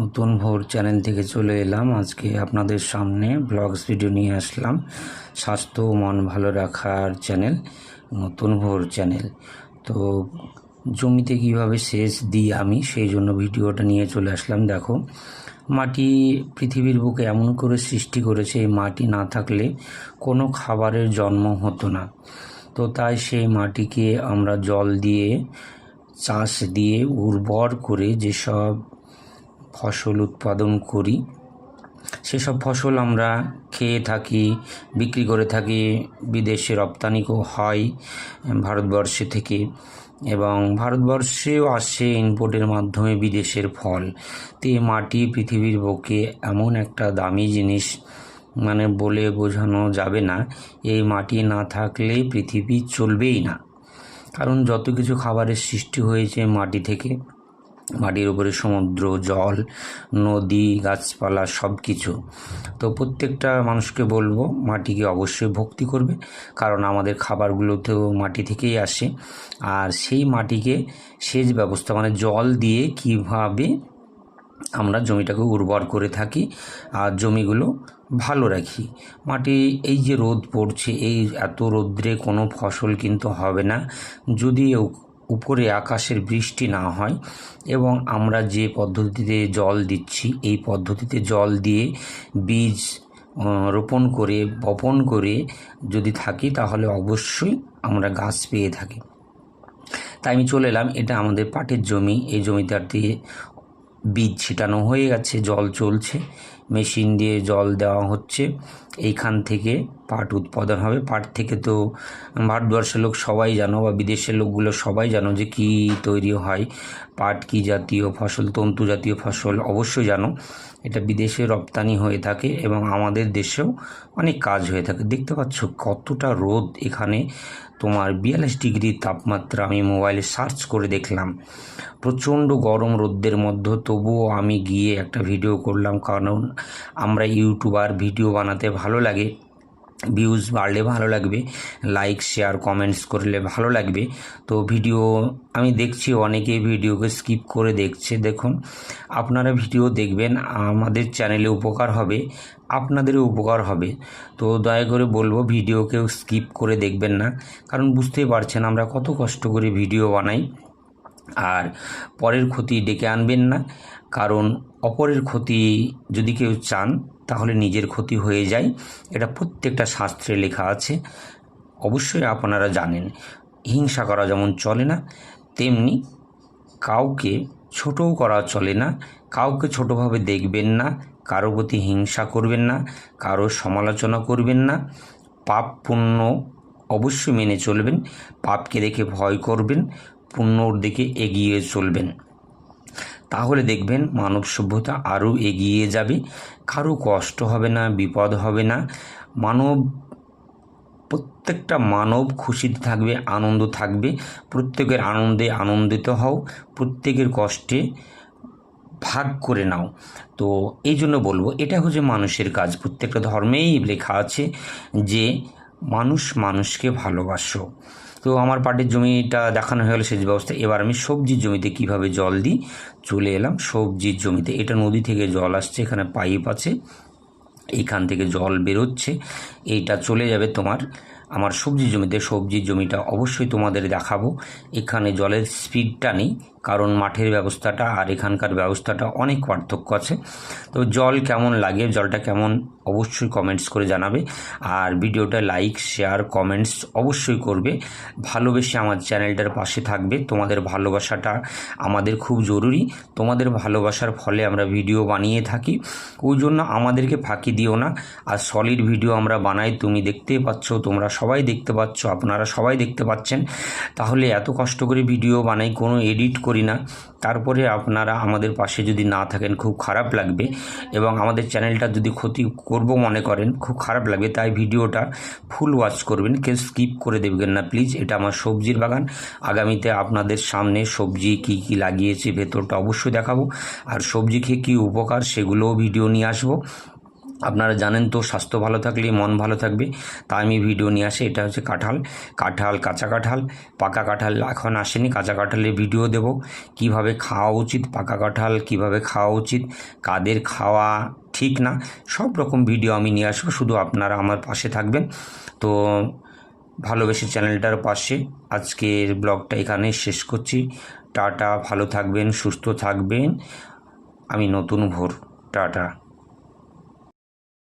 নতুন ভোর চ্যানেল থেকে চলে এলাম। আজকে আপনাদের সামনে ব্লগস ভিডিও নিয়ে আসলাম। স্বাস্থ্য মন ভালো রাখার চ্যানেল নতুন ভোর চ্যানেল তো জমিতে কীভাবে সেচ দিই আমি, সেই জন্য ভিডিওটা নিয়ে চলে আসলাম। দেখো, মাটি পৃথিবীর বুকে এমন করে সৃষ্টি করেছে, এই মাটি না থাকলে কোনো খাবারের জন্ম হতো না। তো তাই সেই মাটিকে আমরা জল দিয়ে, চাষ দিয়ে, উর্বর করে যেসব ফসল উৎপাদন করি। সেসব ফসল আমরা খেয়ে থাকি, বিক্রি করে থাকি, বিদেশে রপ্তানিও হয় ভারতবর্ষে থেকে এবং ভারতবর্ষেও আসে ইনপোর্টের মাধ্যমে বিদেশের ফল। তে মাটি পৃথিবীর বুকে এমন একটা দামি জিনিস মানে বলে বোঝানো যাবে না। এই মাটি না থাকলে পৃথিবী চলবেই না। কারণ যত কিছু খাবারের সৃষ্টি হয়েছে মাটি থেকে মাটির উপরে সমুদ্র, জল, নদী, গাছপালা সব কিছু তো প্রত্যেকটা মানুষকে বলব, মাটিকে অবশ্যই ভক্তি করবে, কারণ আমাদের খাবারগুলোতেও মাটি থেকেই আসে। আর সেই মাটিকে সেচ ব্যবস্থা মানে জল দিয়ে কীভাবে আমরা জমিটাকে উর্বর করে থাকি আর জমিগুলো ভালো রাখি। মাটি এই যে রোদ পড়ছে, এই এত রোদ্রে কোনো ফসল কিন্তু হবে না। যদি উপরে আকাশের বৃষ্টি না হয় এবং আমরা যে পদ্ধতিতে জল দিচ্ছি, এই পদ্ধতিতে জল দিয়ে বীজ রোপণ করে, বপন করে যদি থাকি তাহলে অবশ্যই আমরা গাছ পেয়ে থাকি। তাই আমি চলে এলাম, এটা আমাদের পাটের জমি। এই জমিটাতে বীজ ছিটানো হয়ে গেছে, জল চলছে, মেশিন দিয়ে জল দেওয়া হচ্ছে। এইখান থেকে পাট উৎপাদন হবে। পাট থেকে তো ভারতবর্ষের লোক সবাই জানো বা বিদেশের লোকগুলো সবাই জানো যে কি তৈরি হয়। পাট কি জাতীয় ফসল, তন্তু জাতীয় ফসল অবশ্যই জানো। এটা বিদেশে রপ্তানি হয়ে থাকে এবং আমাদের দেশেও অনেক কাজ হয়ে থাকে। দেখতে পাচ্ছ কতটা রোদ এখানে। তোমার বিয়াল্লিশ ডিগ্রি তাপমাত্রা আমি মোবাইলে সার্চ করে দেখলাম। প্রচণ্ড গরম রোদ্দের মধ্যে, তবুও আমি গিয়ে একটা ভিডিও করলাম, কারণ আমরা ইউটিউবার ভিডিও বানাতে ভালো লাগে। ভিউজ বাড়লে ভালো লাগবে। লাইক শেয়ার কমেন্টস করলে ভালো লাগবে। তো ভিডিও আমি দেখছি, অনেকেই ভিডিওকে স্কিপ করে দেখছে। দেখুন, আপনারা ভিডিও দেখবেন, আমাদের চ্যানেলে উপকার হবে, আপনাদেরও উপকার হবে। তো দয়া করে বলব ভিডিওকেও স্কিপ করে দেখবেন না। কারণ বুঝতেই পারছেন, আমরা কত কষ্ট করে ভিডিও বানাই। আর পরের ক্ষতি ডেকে আনবেন না। কারণ অপরের ক্ষতি যদি কেউ চান, তাহলে নিজের ক্ষতি হয়ে যায়। এটা প্রত্যেকটা শাস্ত্রে লেখা আছে। অবশ্যই আপনারা জানেন। হিংসা করা যেমন চলে না, তেমনি কাউকে ছোটও করা চলে না। কাউকে ছোটোভাবে দেখবেন না, কারও প্রতি হিংসা করবেন না, কারও সমালোচনা করবেন না। পাপ পুণ্য অবশ্যই মেনে চলবেন। পাপকে দেখে ভয় করবেন, পুণ্যর দিকে এগিয়ে চলবেন। তাহলে দেখবেন মানব সভ্যতা আরও এগিয়ে যাবে। কারও কষ্ট হবে না, বিপদ হবে না। মানব, প্রত্যেকটা মানব খুশিতে থাকবে, আনন্দ থাকবে। প্রত্যেকের আনন্দে আনন্দিত হও, প্রত্যেকের কষ্টে ভাগ করে নাও। তো এই জন্য বলব, এটা হচ্ছে মানুষের কাজ। প্রত্যেকটা ধর্মেই লেখা আছে যে, মানুষ মানুষকে ভালোবাসো। তো আমার পাটের জমিটা দেখানো হয়ে গেল সেচ ব্যবস্থা। এবার আমি সবজির জমিতে কীভাবে জল দিই, চলে এলাম সবজির জমিতে। এটা নদী থেকে জল আসছে, এখানে পাইপ আছে এইখান থেকে জল বেরোচ্ছে, এইটা চলে যাবে তোমার, আমার সবজি জমিতে। সবজির জমিটা অবশ্যই তোমাদের দেখাবো। এখানে জলের স্পিডটা নেই কারণ মাঠের ব্যবস্থাটা আর এখানকার ব্যবস্থাটা অনেক পার্থক্য আছে। তো জল কেমন লাগে, জলটা কেমন, অবশ্যই কমেন্টস করে জানাবে। আর ভিডিওটা লাইক শেয়ার কমেন্টস অবশ্যই করবে। ভালোবেসে আমার চ্যানেলটার পাশে থাকবে। তোমাদের ভালোবাসাটা আমাদের খুব জরুরি। তোমাদের ভালোবাসার ফলে আমরা ভিডিও বানিয়ে থাকি। ওই জন্য আমাদেরকে ফাঁকি দিও না। আর সলিড ভিডিও আমরা বানাই। তুমি দেখতেই পাচ্ছ, তোমরা সবাই দেখতে পাচ্ছ, আপনারা সবাই দেখতে পাচ্ছেন। তাহলে এত কষ্ট করে ভিডিও বানাই, কোনো এডিট করি না। তারপরে আপনারা আমাদের পাশে যদি না থাকেন, খুব খারাপ লাগবে এবং আমাদের চ্যানেলটা যদি ক্ষতি করব মনে করেন, খুব খারাপ লাগবে। তাই ভিডিওটা ফুল ওয়াচ করবেন, কেউ স্কিপ করে দেবেন না, প্লিজ। এটা আমার সবজির বাগান। আগামীতে আপনাদের সামনে সবজি কি কি লাগিয়েছি, ভেতরটা অবশ্যই দেখাবো। আর সবজি খেয়ে কী উপকার, সেগুলোও ভিডিও নিয়ে আসব। আপনারা জানেন তো, স্বাস্থ্য ভালো থাকলে মন ভালো থাকবে। তাই আমি ভিডিও নিয়ে আসি, এটা হচ্ছে কাঁঠাল। কাঁঠাল কাঁচা কাঁঠাল, পাকা কাঁঠাল এখন আসেনি, কাঁচা কাঁঠালের ভিডিও দেব। কীভাবে খাওয়া উচিত, পাকা কাঁঠাল কীভাবে খাওয়া উচিত, কাদের খাওয়া ঠিক না, সব রকম ভিডিও আমি নিয়ে আসব, শুধু আপনারা আমার পাশে থাকবেন। তো ভালোবেসে চ্যানেলটার পাশে আজকের ব্লগটা এখানে শেষ করছি। টাটা, ভালো থাকবেন, সুস্থ থাকবেন। আমি নতুন ভোর, টাটা।